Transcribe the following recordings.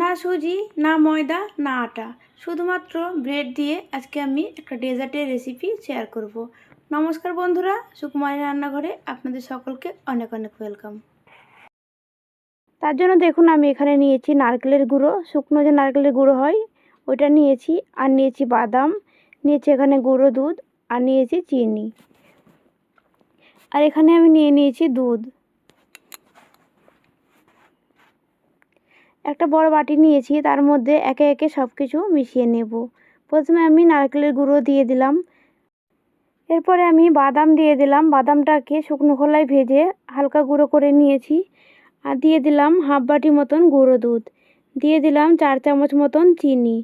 না সুজি, না ময়দা, না আটা। শুধুমাত্র ব্রেড দিয়ে আজকে আমি একটা ডেজার্টের রেসিপি শেয়ার করব। নমস্কার বন্ধুরা, সুকুমারী রান্নাঘরে আপনাদের সকলকে অনেক অনেক ওয়েলকাম তার জন্য দেখুন, আমি এখানে নিয়েছি নারকেলের গুঁড়ো। শুকনো যে নারকেলের গুঁড়ো হয়, ওইটা নিয়েছি। আর নিয়েছি বাদাম, নিয়েছি এখানে গুঁড়ো দুধ, আর নিয়েছি চিনি। আর এখানে আমি নিয়ে নিয়েছি দুধ। একটা বড় বাটি নিয়েছি, তার মধ্যে একে একে সব কিছু মিশিয়ে নেব। প্রথমে আমি নারকেলের গুঁড়ো দিয়ে দিলাম। এরপরে আমি বাদাম দিয়ে দিলাম। বাদামটাকে শুকনো খোলায় ভেজে হালকা গুঁড়ো করে নিয়েছি। আর দিয়ে দিলাম হাফ বাটি মতন গুঁড়ো দুধ। দিয়ে দিলাম চার চামচ মতন চিনি।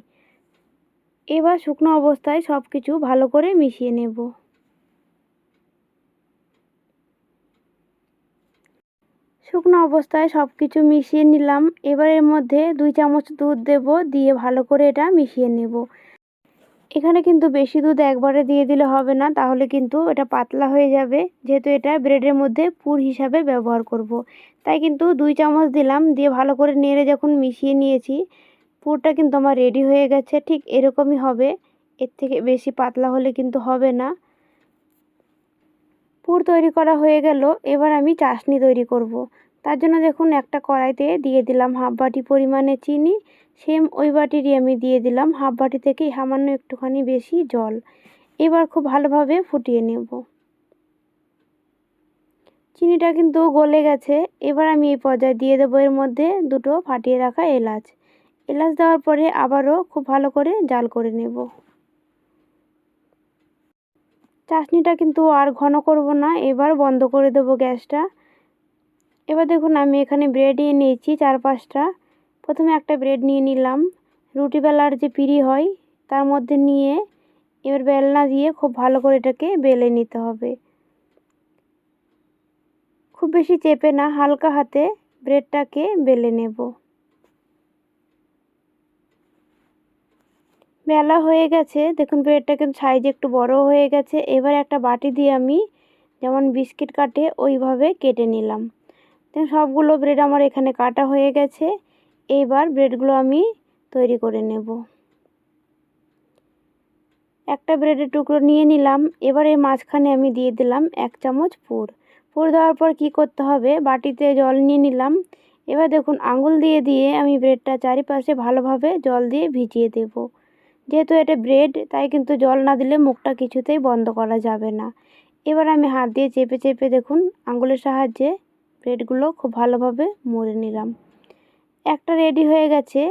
এবার শুকনো অবস্থায় সব কিছু ভালো করে মিশিয়ে নেব। শুকনো অবস্থায় সব কিছু মিশিয়ে নিলাম। এবার এর মধ্যে দুই চামচ দুধ দেব, দিয়ে ভালো করে এটা মিশিয়ে নেব। এখানে কিন্তু বেশি দুধ একবারে দিয়ে দিলে হবে না, তাহলে কিন্তু এটা পাতলা হয়ে যাবে। যেহেতু এটা ব্রেডের মধ্যে পুর হিসাবে ব্যবহার করব। তাই কিন্তু দুই চামচ দিলাম, দিয়ে ভালো করে নেড়ে যখন মিশিয়ে নিয়েছি, পুরটা কিন্তু আমার রেডি হয়ে গেছে। ঠিক এরকমই হবে। এর থেকে বেশি পাতলা হলে কিন্তু হবে না। পুর তৈরি করা হয়ে গেল। এবার আমি চাশনি তৈরি করব। তার জন্য দেখুন একটা কড়াইতে দিয়ে দিলাম হাফ বাটি পরিমাণে চিনি। সেম ওই বাটিরই আমি দিয়ে দিলাম হাফ বাটি থেকে সামান্য একটুখানি বেশি জল। এবার খুব ভালোভাবে ফুটিয়ে নেব। চিনিটা কিন্তু গলে গেছে। এবার আমি এই পর্যায়ে দিয়ে দেবো এর মধ্যে দুটো ফাটিয়ে রাখা এলাচ। এলাচ দেওয়ার পরে আবারও খুব ভালো করে জাল করে নেব। চাশনিটা কিন্তু আর ঘন করব না। এবার বন্ধ করে দেব গ্যাসটা। এবার দেখুন আমি এখানে ব্রেড নিয়ে নিয়েছি চার পাঁচটা প্রথমে একটা ব্রেড নিয়ে নিলাম। রুটি বেলার যে পিড়ি হয়, তার মধ্যে নিয়ে এবার বেলনা দিয়ে খুব ভালো করে এটাকে বেলে নিতে হবে। খুব বেশি চেপে না, হালকা হাতে ব্রেডটাকে বেলে নেব। বেলা হয়ে গেছে, দেখুন ব্রেডটা কিন্তু সাইজ একটু বড় হয়ে গেছে। এবার একটা বাটি দিয়ে আমি যেমন বিস্কিট কাটে, ওইভাবে কেটে নিলাম। দেখুন সবগুলো ব্রেড আমার এখানে কাটা হয়ে গেছে। এইবার ব্রেডগুলো আমি তৈরি করে নেব। একটা ব্রেডের টুকরো নিয়ে নিলাম। এবার এর মাঝখানে আমি দিয়ে দিলাম এক চামচ পুর। পুর দেওয়ার পর কি করতে হবে? বাটিতে জল নিয়ে নিলাম। এবার দেখুন, আঙুল দিয়ে দিয়ে আমি ব্রেডটা চারিপাশে ভালোভাবে জল দিয়ে ভিজিয়ে দেব। যেহেতু এটা ব্রেড তাই কিন্তু জল না দিলে মুখটা কিছুতেই বন্ধ করা যাবে না। এবার আমি হাত দিয়ে চেপে চেপে দেখুন, আঙুলের সাহায্যে ব্রেডগুলো খুব ভালোভাবে মুড়ে নিলাম। একটা রেডি হয়ে গেছে,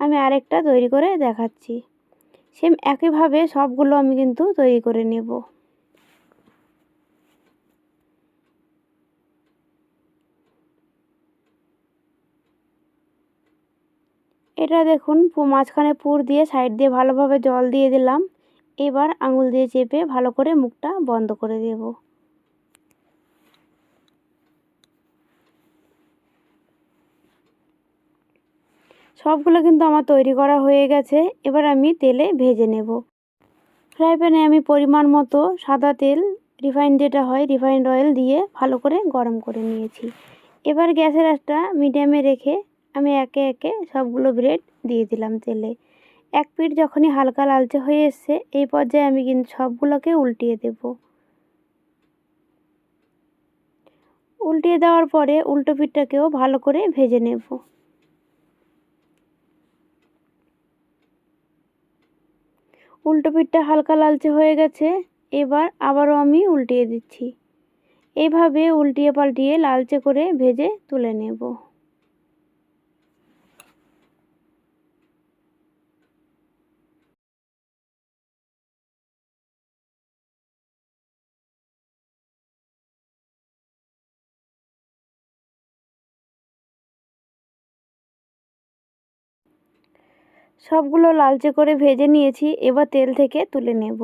আমি আরেকটা তৈরি করে দেখাচ্ছি। সেম একইভাবে সবগুলো আমি কিন্তু তৈরি করে নেব। এটা দেখুন মাঝখানে পুর দিয়ে সাইড দিয়ে ভালোভাবে জল দিয়ে দিলাম। এবার আঙুল দিয়ে চেপে ভালো করে মুখটা বন্ধ করে দেব। সবগুলো কিন্তু আমার তৈরি করা হয়ে গেছে। এবার আমি তেলে ভেজে নেব। ফ্রাই প্যানে আমি পরিমাণ মতো সাদা তেল রিফাইন যেটা হয় রিফাইন্ড অয়েল দিয়ে ভালো করে গরম করে নিয়েছি। এবার গ্যাসের একটা মিডিয়ামে রেখে আমি একে একে সবগুলো ব্রেড দিয়ে দিলাম তেলে। এক পিঠ যখনই হালকা লালচে হয়ে এসছে, এই পর্যায়ে আমি কিন্তু সবগুলোকে উল্টিয়ে দেব। উল্টিয়ে দেওয়ার পরে উল্টো পিঠটাকেও ভালো করে ভেজে নেব। উল্টো পিঠটা হালকা লালচে হয়ে গেছে, এবার আবারও আমি উল্টিয়ে দিচ্ছি। এভাবে উল্টিয়ে পাল্টিয়ে লালচে করে ভেজে তুলে নেব। সবগুলো লালচে করে ভেজে নিয়েছি, এবার তেল থেকে তুলে নেব।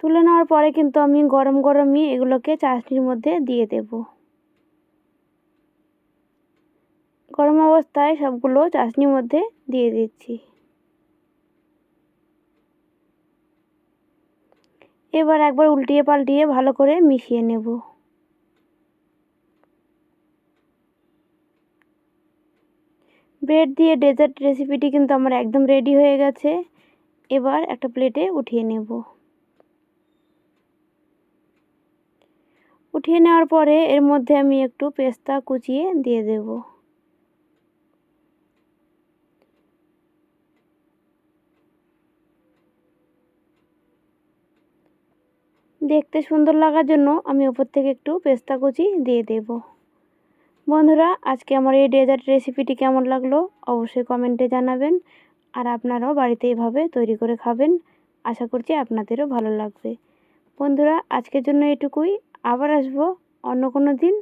তুলে নেওয়ার পরে কিন্তু আমি গরম গরমই এগুলোকে চাশনির মধ্যে দিয়ে দেব। গরম অবস্থায় সবগুলো চাশনির মধ্যে দিয়ে দিচ্ছি। এবার একবার উল্টিয়ে পাল্টিয়ে ভালো করে মিশিয়ে নেব। ব্রেড দিয়ে ডেজার্ট রেসিপিটি কিন্তু আমার একদম রেডি হয়ে গেছে। এবার একটা প্লেটে উঠিয়ে নেব। উঠিয়ে নেওয়ার পরে এর মধ্যে আমি একটু পেস্তা কুচিয়ে দিয়ে দেব। দেখতে সুন্দর লাগার জন্য আমি ওপর থেকে একটু পেস্তা কুচি দিয়ে দেব। বন্ধুরা, আজকে আমার এই ডেজার্ট রেসিপিটি কেমন লাগল অবশ্যই কমেন্টে জানাবেন আর আপনারাও বাড়িতে এভাবে তৈরি করে খাবেন। আশা করছি আপনাদেরও ভালো লাগবে। বন্ধুরা, আজকের জন্য এটুকুই। আবার আসব অন্য কোনো দিন,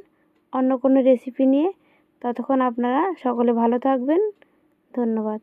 অন্য কোনো রেসিপি নিয়ে। ততক্ষণ আপনারা সকলে ভালো থাকবেন। ধন্যবাদ।